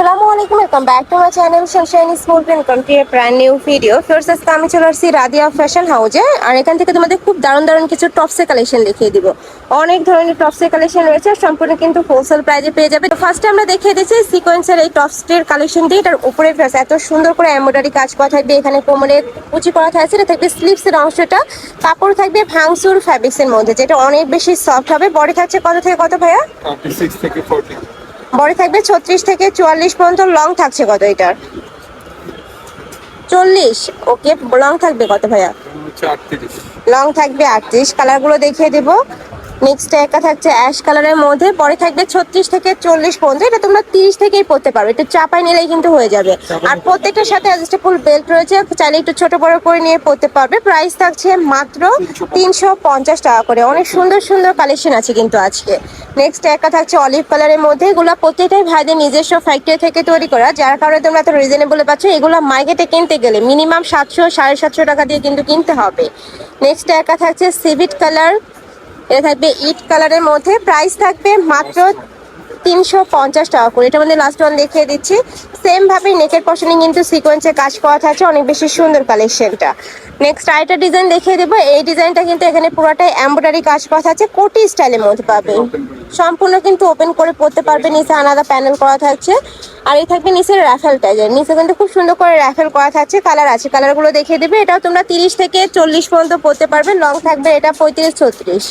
আসসালামু আলাইকুম welcome back to my channel sunshine smooth and country brand new video first আজকে আমি চলে আসছি রাদিয়া ফ্যাশন হাউজে আর এখান থেকে তোমাদের খুব দারুণ দারুণ কিছু টপসের কালেকশন দেখিয়ে দিব। অনেক ধরনের টপসের কালেকশন রয়েছে সম্পূর্ণ কিন্তু হোলসেল প্রাইজে পেয়ে যাবে। তো ফার্স্টে আমরা দেখিয়ে দিচ্ছি সিকোয়েন্সের এই টপসটির কালেকশন দিয়ে, এটার উপরে ফেস এত সুন্দর করে এমব্রয়ডারি কাজ করা থাকবে, এখানে কোমরে কুচি করা থাকছে, এটা থাকবে স্লিপসের অংশটা। কাপড় থাকবে ভাংসুর ফ্যাব্রিক্সের মধ্যে, যেটা অনেক বেশি সফট হবে। বডি থাকছে কত থেকে কত ভাইয়া? থেকে বডি থাকবে ছত্রিশ থেকে চুয়াল্লিশ পর্যন্ত লং থাকছে কত এটার? চল্লিশ ওকে লং থাকবে কত ভাইয়া? লং থাকবে আটত্রিশ কালারগুলো দেখিয়ে দেবো। নেক্সট একটা থাকছে অ্যাশ কালারের মধ্যে পরে থাকবে ছত্রিশ থেকে চল্লিশ পর্যন্ত এটা তোমরা তিরিশ থেকেই পড়তে পারবে একটু চাপাই নিলেই কিন্তু হয়ে যাবে। আর প্রত্যেকটার সাথে অ্যাডজাস্টেবল বেল্ট রয়েছে চাইলে একটু ছোট বড় করে নিয়ে পড়তে পারবে। প্রাইস থাকছে মাত্র তিনশো পঞ্চাশ টাকা করে অনেক সুন্দর সুন্দর কালেকশন আছে কিন্তু আজকে। নেক্সট একটা থাকছে অলিভ কালারের মধ্যে এগুলো প্রত্যেকটাই ভাইদের নিজস্ব ফ্যাক্টরি থেকে তৈরি করা যার কারণে তোমরা এত রিজনেবল পাচ্ছ এগুলো মার্কেটে কিনতে গেলে মিনিমাম সাতশো সাড়ে সাতশো টাকা দিয়ে কিন্তু কিনতে হবে। নেক্সট একটা থাকছে সিভিট কালার এটা থাকবে ইট কালারের মধ্যে। প্রাইস থাকবে মাত্র তিনশো পঞ্চাশ টাকা করে। এটা আমাদের লাস্ট ওয়ান দেখিয়ে দিচ্ছি। সেম ভাবে নেকের পশনে কিন্তু সিকোয়েন্সে কাজ করা থাকছে অনেক বেশি সুন্দর কালেকশনটা নেক্সট আরেকটা ডিজাইন দেখিয়ে দেবো। এই ডিজাইনটা কিন্তু এখানে পুরোটাই এমব্রয়ডারি কাজ করা থাকছে। কোটি স্টাইলের মধ্যে পাবে। সম্পূর্ণ কিন্তু ওপেন করে পড়তে পারবে। নিচে আলাদা প্যানেল করা থাকছে। আর এই থাকবে নিচের র্যাফেল টাইজের নিচে কিন্তু খুব সুন্দর করে র্যাফেল করা থাকছে। কালার আছে। কালারগুলো দেখিয়ে দেবে। এটাও তোমরা তিরিশ থেকে চল্লিশ পর্যন্ত পড়তে পারবে। লং থাকবে এটা পঁয়ত্রিশ ছত্রিশ।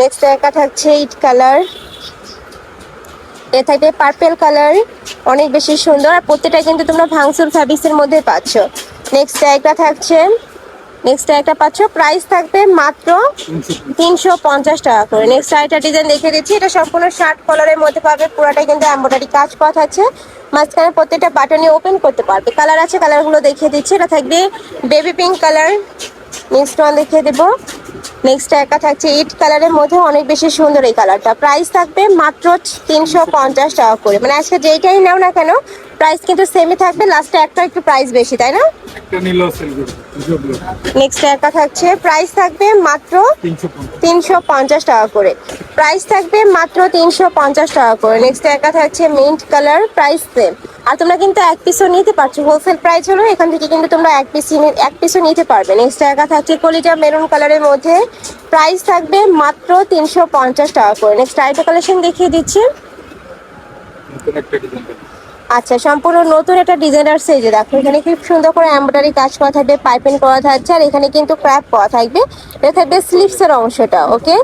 নেক্সট একা থাকছে ইট কালার এ থাকবে পার্পেল কালার অনেক বেশি সুন্দর। আর প্রত্যেকটা কিন্তু তোমরা ভাংসুর ফ্যাব্রিক্সের মধ্যে পাচ্ছ। নেক্সট একটা থাকছে নেক্সট একটা পাচ্ছ। প্রাইস থাকবে মাত্র তিনশো পঞ্চাশ টাকা করে। নেক্সট আরেকটা ডিজাইন দেখে দিচ্ছি। এটা সম্পূর্ণ শার্ট কালারের মধ্যে পাবে। পুরোটাই কিন্তু এম্ব্রয়ডারি কাজ করা থাকছে। মাঝখানে প্রত্যেকটা বাটনে ওপেন করতে পারবে। কালার আছে কালারগুলো দেখিয়ে দিচ্ছি। এটা থাকবে baby pink colour next one দেখিয়ে দেবো। নেক্সট একা থাকছে ইট কালারের মধ্যে অনেক বেশি সুন্দর এই কালারটা প্রাইস থাকবে মাত্র তিনশো পঞ্চাশ টাকা করে। মানে আজকে যেইটাই নাও না কেন প্রাইস কিন্তু সেমই থাকবে লাস্টে একটা একটু প্রাইস বেশি তাই না? একটা নেক্সট থাকছে প্রাইস থাকবে মাত্র তিনশো পঞ্চাশ। টাকা করে। প্রাইস থাকবে মাত্র তিনশো পঞ্চাশ টাকা করে। নেক্সট একা থাকছে মিন্ট কালার প্রাইস সেম আর তোমরা কিন্তু এক পিসও নিতে পারছ। হোলসেল প্রাইস হলো এখান থেকে কিন্তু তোমরা এক পিস এক পিসও নিতে পারবে। নেক্সট একা থাকছে কলিজা মেরুন কালারের মধ্যে। প্রাইস থাকবে মাত্র তিনশো পঞ্চাশ টাকা করে। নেক্সট আরেকটা কালেকশন দেখিয়ে দিচ্ছি। আচ্ছা সম্পূর্ণ নতুন একটা ডিজাইনার সেজে দেখো এখানে খুব সুন্দর করে এমব্রয়ডারি কাজ করা থাকবে পাইপিং করা থাকছে আর এখানে কিন্তু ক্র্যাপ করা থাকবে। এটা থাকবে স্লিভসের অংশটা ওকে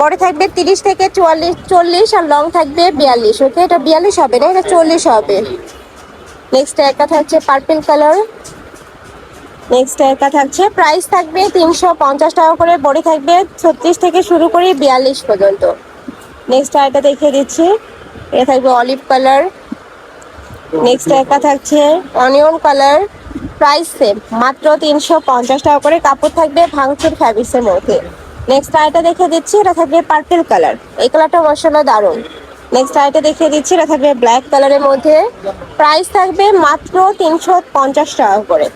বড় থাকবে তিরিশ থেকে চুয়াল্লিশ চল্লিশ আর লং থাকবে বিয়াল্লিশ ওকে এটা বিয়াল্লিশ হবে না এটা চল্লিশ হবে। নেক্সট একটা থাকছে পার্পল কালার নেক্সট একটা থাকছে প্রাইস থাকবে তিনশো পঞ্চাশ টাকা করে বডি থাকবে ছত্রিশ থেকে শুরু করে বিয়াল্লিশ পর্যন্ত। নেক্সট আরেকটা দেখিয়ে দিচ্ছি। এটা থাকবে অলিভ কালার নেক্সট একটা থাকছে অনিয়ন কালার প্রাইস সেম মাত্র তিনশো পঞ্চাশ টাকা করে, কাপড় থাকবে ভাঙচুর ফ্যাব্রিক্সের মধ্যে। নেক্সট আরেকটা দেখে দিচ্ছি, এটা থাকবে পার্পল কালার এই কালারটা মশলা দারুণ। নেক্সট আইটা দেখিয়ে দিচ্ছি এটা থাকবে ব্ল্যাক কালারের মধ্যে। প্রাইস থাকবে মাত্র তিনশো পঞ্চাশ টাকা করে।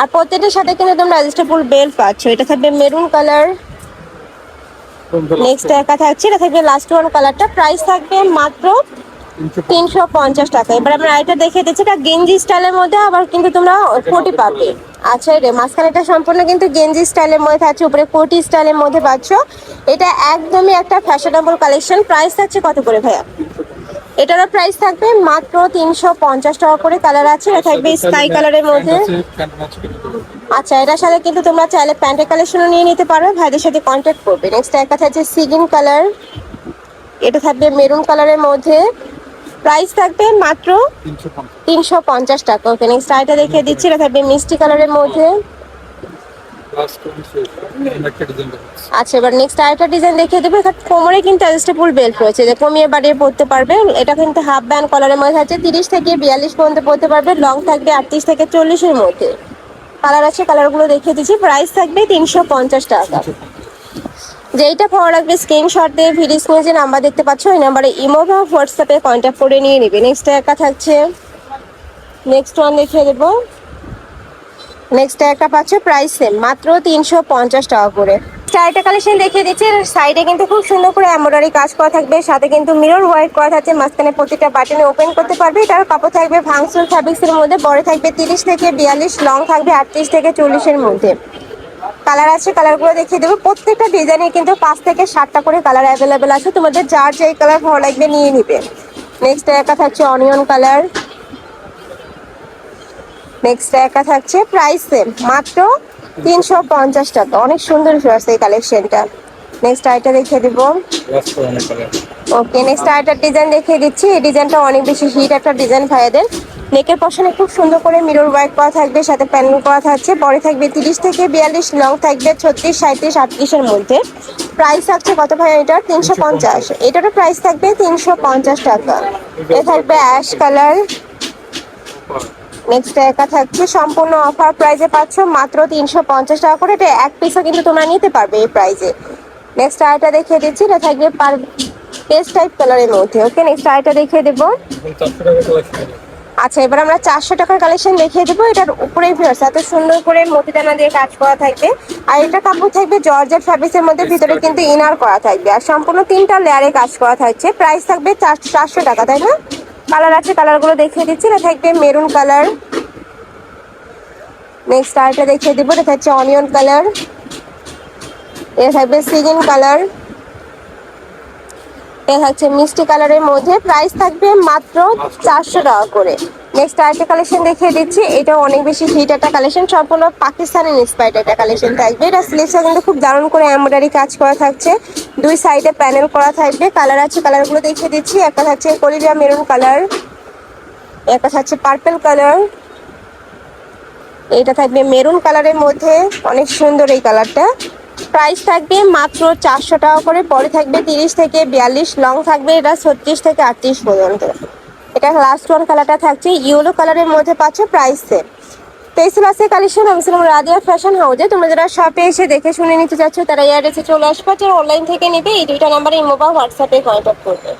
আর প্রত্যেকটার সাথে কিন্তু তোমরা অ্যাডজাস্টেবল বেল্ট পাচ্ছ। এটা থাকবে মেরুন কালার নেক্সট একা থাকছে এটা থাকবে লাস্ট ওয়ান কালারটা প্রাইস থাকবে মাত্র তিনশো পঞ্চাশ টাকা। এবার আমরা আরেকটা দেখে দিচ্ছি এটা গেঞ্জি স্টাইলের মধ্যে আবার কিন্তু তোমরা কোটি পাবে। আচ্ছা রে মাঝখানে এটা সম্পূর্ণ কিন্তু গেঞ্জি স্টাইলের মধ্যে থাকছে উপরে কোটি স্টাইলের মধ্যে পাচ্ছ। এটা একদমই একটা ফ্যাশনেবল কালেকশন। প্রাইস থাকছে কত করে ভাইয়া? এটারও প্রাইস থাকবে মাত্র তিনশো পঞ্চাশ টাকা করে কালার আছে। এটা থাকবে স্কাই কালারের মধ্যে। আচ্ছা এটার সাথে কিন্তু তোমরা চাইলে প্যান্টের কালেকশনও নিয়ে নিতে পারো ভাইদের সাথে কন্ট্যাক্ট করবে। নেক্সট একটা থাকছে সিগিন কালার। এটা থাকবে মেরুন কালারের মধ্যে। প্রাইস থাকবে মাত্র তিনশো পঞ্চাশ টাকা। ওকে নেক্সট আরেকটা দেখিয়ে দিচ্ছি, এটা থাকবে মিষ্টি কালারের মধ্যে। আচ্ছা এবার নেক্সট আরেকটা ডিজাইন দেখিয়ে দেবো। এখানে কোমরে কিন্তু অ্যাডজাস্টেবল বেল্ট রয়েছে, যে কমিয়ে বাড়িয়ে পড়তে পারবে। এটা কিন্তু হাফ ব্যান্ড কলারের মধ্যে আছে তিরিশ থেকে বিয়াল্লিশ পর্যন্ত পড়তে পারবে। লং থাকবে আটত্রিশ থেকে চল্লিশের মধ্যে। কালার আছে কালারগুলো দেখিয়ে দিচ্ছি। প্রাইস থাকবে তিনশো পঞ্চাশ টাকা। যেইটা ভালো লাগবে স্ক্রিনশট দিয়ে ভিডিও স্ক্রিনে যে নাম্বার দেখতে পাচ্ছ, ওই নাম্বারে ইমো বা হোয়াটসঅ্যাপে কন্ট্যাক্ট করে নিয়ে নেবে। নেক্সট একা থাকছে। নেক্সট ওয়ান দেখিয়ে দেবো। নেক্সট একটা পাচ্ছ প্রাইস সেম মাত্র তিনশো পঞ্চাশ টাকা করে। চারটা কালেকশন দেখিয়ে দিচ্ছি সাইডে কিন্তু খুব সুন্দর করে এমব্রয়ডারি কাজ করা থাকবে, সাথে কিন্তু মিরর ওয়ার্ক করা থাকছে, মাঝখানে প্রতিটা বাটনে ওপেন করতে পারবে। এটার কাপড় থাকবে ভাংসুর ফ্যাব্রিক্স এর মধ্যে, বড় থাকবে তিরিশ থেকে বিয়াল্লিশ লং থাকবে আটত্রিশ থেকে চল্লিশের মধ্যে। কালার আছে, কালারগুলো দেখিয়ে দেবো। প্রত্যেকটা ডিজাইনে কিন্তু পাঁচ থেকে সাতটা করে কালার অ্যাভেলেবেল আছে। তোমাদের যার যেই কালার ভালো লাগবে নিয়ে নিবে। নেক্সট একা থাকছে অনিয়ন কালার। নেক্সট একা থাকছে প্রাইস সেম মাত্র তিনশো পঞ্চাশ টাকা। অনেক সুন্দর আছে এই কালেকশনটা নেক্সট আইটা দেখিয়ে দিব। ওকে নেক্সট আইটার ডিজাইন দেখিয়ে দিচ্ছি এই ডিজাইনটা অনেক বেশি হিট একটা ডিজাইন ভাইয়াদের নেকের পশনে খুব সুন্দর করে মিরর ওয়ার্ক করা থাকবে সাথে প্যানেল করা থাকছে। পরে থাকবে তিরিশ থেকে বিয়াল্লিশ লং থাকবে ছত্রিশ সাঁত্রিশ আটত্রিশের মধ্যে। প্রাইস থাকছে কত ভাই এটার তিনশো পঞ্চাশ। এটারও প্রাইস থাকবে তিনশো পঞ্চাশ টাকা। এ থাকবে অ্যাশ কালার নেক্সট একা থাকছে সম্পূর্ণ অফার প্রাইজে পাচ্ছ মাত্র তিনশো পঞ্চাশ টাকা করে। এটা এক পিসও কিন্তু তোমরা নিতে পারবে এই প্রাইজে নেক্সট আইটা দেখিয়ে দিচ্ছি এটা থাকবে পার পেস্ট টাইপ কালারের মধ্যে। ওকে নেক্সট আইটা দেখিয়ে দেবো। আচ্ছা এবার আমরা চারশো টাকার কালেকশন দেখিয়ে দেবো। এটার উপরেই ফিরছে এত সুন্দর করে মতিদানা দিয়ে কাজ করা থাকবে। আর এটা কাপড় থাকবে জর্জেট ফ্যাব্রিক্সের মধ্যে ভিতরে কিন্তু ইনার করা থাকবে। আর সম্পূর্ণ তিনটা লেয়ারে কাজ করা থাকছে। প্রাইস থাকবে চার চারশো টাকা তাই না? কালার আছে কালারগুলো দেখিয়ে দিচ্ছি। এটা থাকবে মেরুন কালার নেক্সট আরেকটা দেখিয়ে দেবো। এটা থাকছে অনিয়ন কালার এটা থাকবে সিগিন কালার এটা থাকছে মিষ্টি কালারের মধ্যে। প্রাইস থাকবে মাত্র চারশো টাকা করে। নেক্সট আরেকটা কালেকশন দেখিয়ে দিচ্ছি। এটা অনেক বেশি হিট একটা কালেকশন সম্পূর্ণ পাকিস্তানি ইন্সপায়ার্ড একটা কালেকশন থাকবে। এটা স্লিভসে কিন্তু খুব দারুণ করে এমব্রয়ডারি কাজ করা থাকছে। দুই সাইডে প্যানেল করা থাকবে। কালার আছে কালারগুলো দেখিয়ে দিচ্ছি। একটা থাকছে কলিজা মেরুন কালার একটা থাকছে পার্পল কালার এটা থাকবে মেরুন কালারের মধ্যে। অনেক সুন্দর এই কালারটা প্রাইস থাকবে মাত্র চারশো টাকা করে, পরে থাকবে তিরিশ থেকে বিয়াল্লিশ লং থাকবে এটা ছত্রিশ থেকে আটত্রিশ পর্যন্ত। এটা লাস্ট ওয়ান কালারটা থাকছে ইয়েলো কালারের মধ্যে পাচ্ছ প্রাইস সেম পেসিল আছে কালেকশন আমি ছিলাম রাদিয়া ফ্যাশন হাউজে তোমরা যারা শপে এসে দেখে শুনে নিতে চাচ্ছ, তারা এসে চলে আসবে। যারা অনলাইন থেকে নেবে, এই দুইটা নাম্বারে ইমো বা হোয়াটসঅ্যাপে কন্ট্যাক্ট করবে।